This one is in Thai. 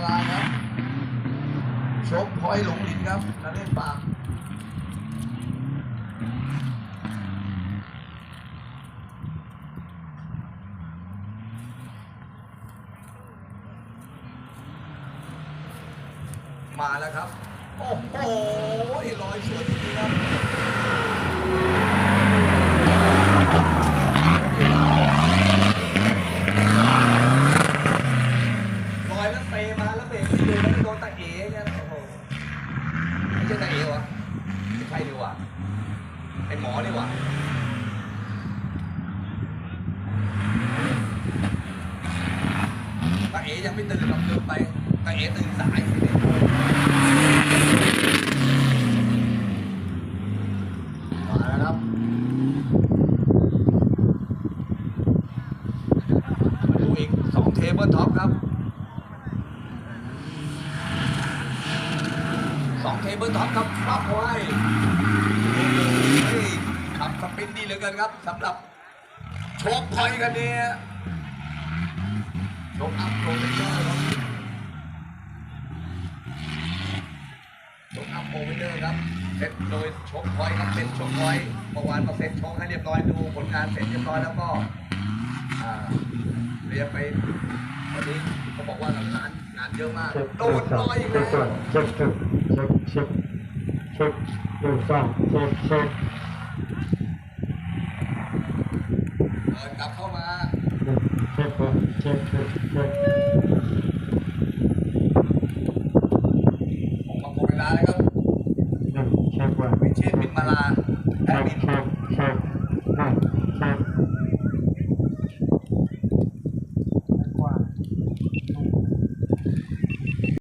าราครับ ชกพอยหลงหลินครับนาเล่นปากมาแล้วครับ โอ้โหลอยสวยจริงๆครับ ลอยแล้วเตะมาแล้วเบรกไม่อยู่แล้วไปโดนตาเอ๋เนี่ยโอ้โหไม่ใช่ตาเอ๋วะไม่ใช่ดีกว่า ไอหมอดีกว่าตาเอ๋ยังไม่ตื่นหรอกตื่นไปตาเอ๋ตื่นสายมาแล้วครับมาดูอีกสองเทเบิลท็อปครับสองเทเบิลท็อปครับปับไว้ ขับสปินดีเหลือเกินครับสำหรับโชคพอยต์กันเนี่ยโชคอัพโปรเฟสเซอร์ครับโชคอัพโปรเฟสเซอร์ครับเสร็จโดยโชคพอยต์ครับเป็นโชคพอยต์เมื่อวานก็เสร็จโชคให้เรียบร้อยดูผลงานเสร็จเรียบร้อยแล้วก็อ่าเรียกไปวันนี้เขาบอกว่างานงานเยอะมากเช็คโดเช็นคลอยอีกเช็แชุดดูซ่องชุดชุดเดินกลับเข้ามาชุดชุดชุดชุดผมมาหมดเวลาแล้ครับ ชุดชุดวิเชษมินมาลาแอดมิน ชุดชุด